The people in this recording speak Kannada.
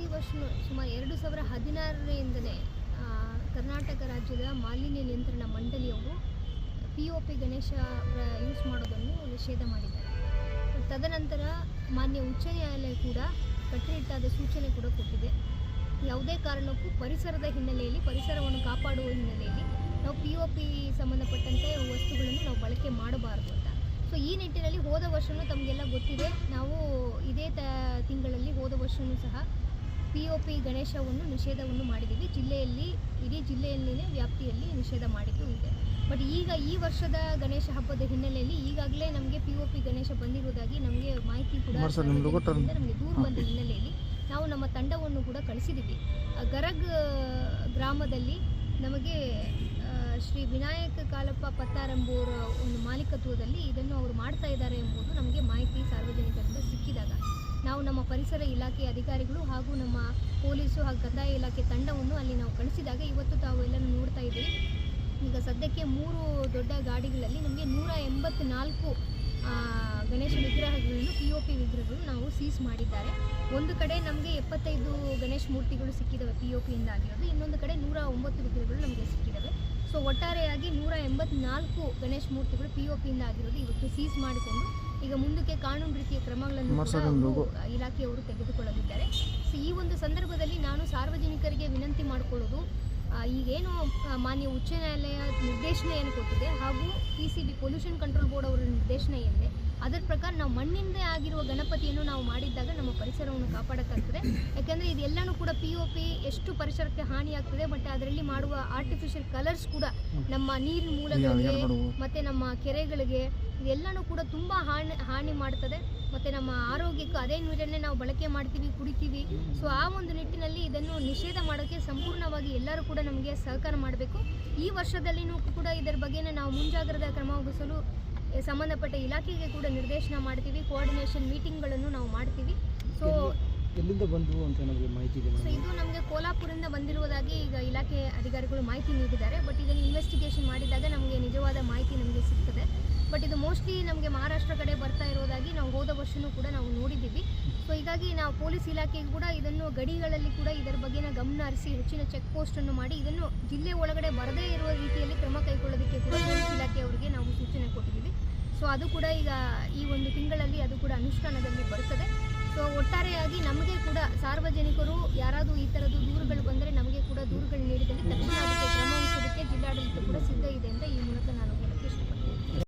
ಪ್ರತಿ ವರ್ಷ ಸುಮಾರು ಎರಡು ಸಾವಿರ ಹದಿನಾರರಿಂದಲೇ ಕರ್ನಾಟಕ ರಾಜ್ಯದ ಮಾಲಿನ್ಯ ನಿಯಂತ್ರಣ ಮಂಡಳಿಯವರು P O P Ganesha use ಮಾಡೋದನ್ನು ನಿಷೇಧ ಮಾಡಿದ್ದಾರೆ. ತದನಂತರ ಮಾನ್ಯ ಉಚ್ಚ ನ್ಯಾಯಾಲಯ ಕೂಡ ಕಟ್ಟುನಿಟ್ಟಾದ ಸೂಚನೆ ಕೂಡ ಕೊಟ್ಟಿದೆ. ಯಾವುದೇ ಕಾರಣಕ್ಕೂ ಪರಿಸರದ ಹಿನ್ನೆಲೆಯಲ್ಲಿ, ಪರಿಸರವನ್ನು ಕಾಪಾಡುವ ಹಿನ್ನೆಲೆಯಲ್ಲಿ ನಾವು ಪಿ ಒ ಪಿ ಸಂಬಂಧಪಟ್ಟಂತೆ ವಸ್ತುಗಳನ್ನು ನಾವು ಬಳಕೆ ಮಾಡಬಾರದು ಅಂತ. ಸೊ ಈ ನಿಟ್ಟಿನಲ್ಲಿ ಹೋದ ವರ್ಷವೂ ತಮಗೆಲ್ಲ ಗೊತ್ತಿದೆ. ನಾವು ಇದೇ ತಿಂಗಳಲ್ಲಿ ಹೋದ ವರ್ಷವೂ ಸಹ ಪಿ ಒ ಪಿ ಗಣೇಶವನ್ನು ನಿಷೇಧವನ್ನು ಮಾಡಿದ್ದೀವಿ. ಜಿಲ್ಲೆಯಲ್ಲಿ ಇಡೀ ಜಿಲ್ಲೆಯಲ್ಲಿನೇ ವ್ಯಾಪ್ತಿಯಲ್ಲಿ ನಿಷೇಧ ಮಾಡಿದ್ದು ಇದೆ. ಬಟ್ ಈಗ ಈ ವರ್ಷದ ಗಣೇಶ ಹಬ್ಬದ ಹಿನ್ನೆಲೆಯಲ್ಲಿ ಈಗಾಗಲೇ ನಮಗೆ ಪಿ ಒ ಪಿ ಗಣೇಶ ಬಂದಿರುವುದಾಗಿ ನಮಗೆ ಮಾಹಿತಿ ಕೂಡ? ನಮಗೆ ದೂರು ಬಂದ ಹಿನ್ನೆಲೆಯಲ್ಲಿ ನಾವು ನಮ್ಮ ತಂಡವನ್ನು ಕೂಡ ಕಳಿಸಿದ್ದೀವಿ. ಗರಗ್ ಗ್ರಾಮದಲ್ಲಿ ನಮಗೆ ಶ್ರೀ ವಿನಾಯಕ ಕಾಲಪ್ಪ ಪತ್ತಾರಂಬೋರ ಒಂದು ಮಾಲೀಕತ್ವದಲ್ಲಿ ಇದನ್ನು ಅವರು ಮಾಡ್ತಾ ಇದ್ದಾರೆ ಎಂಬುದು ನಮಗೆ ಮಾಹಿತಿ ಸಾರ್ವಜನಿಕರಿಂದ ಸಿಕ್ಕಿದಾಗ. ನಾವು ನಮ್ಮ ಪರಿಸರ ಇಲಾಖೆ ಅಧಿಕಾರಿಗಳು ಹಾಗೂ ನಮ್ಮ ಪೊಲೀಸು ಹಾಗೂ ಕಂದಾಯ ಇಲಾಖೆ ತಂಡವನ್ನು ಅಲ್ಲಿ ನಾವು ಕಳಿಸಿದಾಗ ಇವತ್ತು ತಾವು ಎಲ್ಲರೂ ನೋಡ್ತಾ ಇದ್ದೀವಿ. ಈಗ ಸದ್ಯಕ್ಕೆ ಮೂರು ದೊಡ್ಡ ಗಾಡಿಗಳಲ್ಲಿ ನಮಗೆ ನೂರ ಎಂಬತ್ನಾಲ್ಕು ಗಣೇಶ ವಿಗ್ರಹಗಳನ್ನು ಪಿ ಒ ಪಿ ವಿಗ್ರಹಗಳು ನಾವು ಸೀಸ್ ಮಾಡಿದ್ದಾರೆ. ಒಂದು ಕಡೆ ನಮಗೆ ಎಪ್ಪತ್ತೈದು ಗಣೇಶ ಮೂರ್ತಿಗಳು ಸಿಕ್ಕಿದ್ದಾವೆ ಪಿ ಒ ಪಿಯಿಂದ ಆಗಿರೋದು ಇನ್ನೊಂದು ಕಡೆ ನೂರ ಒಂಬತ್ತು ವಿಗ್ರಹಗಳು ನಮಗೆ ಸಿಕ್ಕಿದ್ದಾವೆ ಸೊ ಒಟ್ಟಾರೆಯಾಗಿ ನೂರ ಎಂಬತ್ನಾಲ್ಕು ಗಣೇಶ ಮೂರ್ತಿಗಳು ಪಿ ಒ ಪಿಯಿಂದ ಆಗಿರೋದು ಇವತ್ತು ಸೀಸ್ ಮಾಡಿಕೊಂಡು ಈಗ ಮುಂದಕ್ಕೆ ಕಾನೂನು ರೀತಿಯ ಕ್ರಮಗಳನ್ನು ಇಲಾಖೆಯವರು ತೆಗೆದುಕೊಳ್ಳಲಿದ್ದಾರೆ. ಸೊ ಈ ಒಂದು ಸಂದರ್ಭದಲ್ಲಿ ನಾನು ಸಾರ್ವಜನಿಕರಿಗೆ ವಿನಂತಿ ಮಾಡಿಕೊಳ್ಳೋದು ಈಗೇನು ಮಾನ್ಯ ಉಚ್ಚ ನ್ಯಾಯಾಲಯ ನಿರ್ದೇಶನ ಏನು ಕೊಟ್ಟಿದೆ ಹಾಗೂ P C B pollution control board ಅವರ ನಿರ್ದೇಶನ ಏನಿದೆ ಅದರ ಪ್ರಕಾರ ನಾವು ಮಣ್ಣಿಂದ ಆಗಿರುವ ಗಣಪತಿಯನ್ನು ನಾವು ಮಾಡಿದ್ದಾಗ ಪರಿಸರವನ್ನು ಕಾಪಾಡೋಕ್ಕಾಗ್ತದೆ. ಯಾಕೆಂದರೆ ಇದೆಲ್ಲನೂ ಕೂಡ ಪಿ ಒ ಪಿ ಎಷ್ಟು ಪರಿಸರಕ್ಕೆ ಹಾನಿಯಾಗ್ತದೆ ಬಟ್ ಅದರಲ್ಲಿ ಮಾಡುವ ಆರ್ಟಿಫಿಷಿಯಲ್ ಕಲರ್ಸ್ ಕೂಡ ನಮ್ಮ ನೀರಿನ ಮೂಲಗಳಿಗೆ ಮತ್ತು ನಮ್ಮ ಕೆರೆಗಳಿಗೆ ಇದೆಲ್ಲನೂ ಕೂಡ ತುಂಬ ಹಾನಿ ಹಾನಿ ಮಾಡ್ತದೆ. ಮತ್ತು ನಮ್ಮ ಆರೋಗ್ಯಕ್ಕೂ ಅದೇ ನೀರನ್ನೇ ನಾವು ಬಳಕೆ ಮಾಡ್ತೀವಿ ಕುಡಿತೀವಿ. ಸೊ ಆ ಒಂದು ನಿಟ್ಟಿನಲ್ಲಿ ಇದನ್ನು ನಿಷೇಧ ಮಾಡೋಕ್ಕೆ ಸಂಪೂರ್ಣವಾಗಿ ಎಲ್ಲರೂ ಕೂಡ ನಮಗೆ ಸಹಕಾರ ಮಾಡಬೇಕು. ಈ ವರ್ಷದಲ್ಲಿನೂ ಕೂಡ ಇದರ ಬಗ್ಗೆ ನಾವು ಮುಂಜಾಗ್ರತಾ ಕ್ರಮ ವಹಿಸಲು ಸಂಬಂಧಪಟ್ಟ ಇಲಾಖೆಗೆ ಕೂಡ ನಿರ್ದೇಶನ ಮಾಡ್ತೀವಿ. ಕೋಆರ್ಡಿನೇಷನ್ ಮೀಟಿಂಗ್ಗಳನ್ನು ನಾವು ಮಾಡ್ತೀವಿ. ಸೊ ಎಲ್ಲಿಂದ ಬಂದವು ಅಂತ ನಮಗೆ ಮಾಹಿತಿ ಇದೆ ಸೊ ಇದು ನಮಗೆ ಕೋಲಾಪುರದಿಂದ ಬಂದಿರುವುದಾಗಿ ಈಗ ಇಲಾಖೆ ಅಧಿಕಾರಿಗಳು ಮಾಹಿತಿ ನೀಡಿದ್ದಾರೆ. ಬಟ್ ಇದನ್ನು ಇನ್ವೆಸ್ಟಿಗೇಷನ್ ಮಾಡಿದಾಗ ನಮಗೆ ನಿಜವಾದ ಮಾಹಿತಿ ನಮಗೆ ಸಿಗ್ತದೆ. ಬಟ್ ಇದು ಮೋಸ್ಟ್ಲಿ ನಮಗೆ ಮಹಾರಾಷ್ಟ್ರ ಕಡೆ ಬರ್ತಾ ಇರೋದಾಗಿ ನಾವು ಹೋದ ವರ್ಷವೂ ಕೂಡ ನಾವು ನೋಡಿದ್ದೀವಿ. ಸೊ ಹೀಗಾಗಿ ನಾವು ಪೊಲೀಸ್ ಇಲಾಖೆಗೆ ಕೂಡ ಇದನ್ನು ಗಡಿಗಳಲ್ಲಿ ಕೂಡ ಇದರ ಬಗ್ಗೆನ ಗಮನ ಹರಿಸಿ ಹೆಚ್ಚಿನ ಚೆಕ್ ಪೋಸ್ಟನ್ನು ಮಾಡಿ ಇದನ್ನು ಜಿಲ್ಲೆ ಒಳಗಡೆ ಬರದೇ ಇರುವ ರೀತಿಯಲ್ಲಿ ಕ್ರಮ ಕೈಗೊಳ್ಳೋದಕ್ಕೆ ಕೂಡ ಪೊಲೀಸ್ ಇಲಾಖೆಯವರಿಗೆ ನಾವು ಸೂಚನೆ ಕೊಟ್ಟಿದ್ದೀವಿ. ಸೊ ಅದು ಕೂಡ ಈಗ ಈ ಒಂದು ತಿಂಗಳಲ್ಲಿ ಅದು ಕೂಡ ಅನುಷ್ಠಾನದಲ್ಲಿ ಬರ್ತದೆ. ಒಟ್ಟಾರೆಯಾಗಿ ನಮಗೆ ಕೂಡ ಸಾರ್ವಜನಿಕರು ಯಾರಾದರೂ ಈ ಥರದ್ದು ದೂರುಗಳು ಬಂದರೆ ನಮಗೆ ಕೂಡ ದೂರುಗಳು ನೀಡಿದಲ್ಲಿ ತಕ್ಷಣ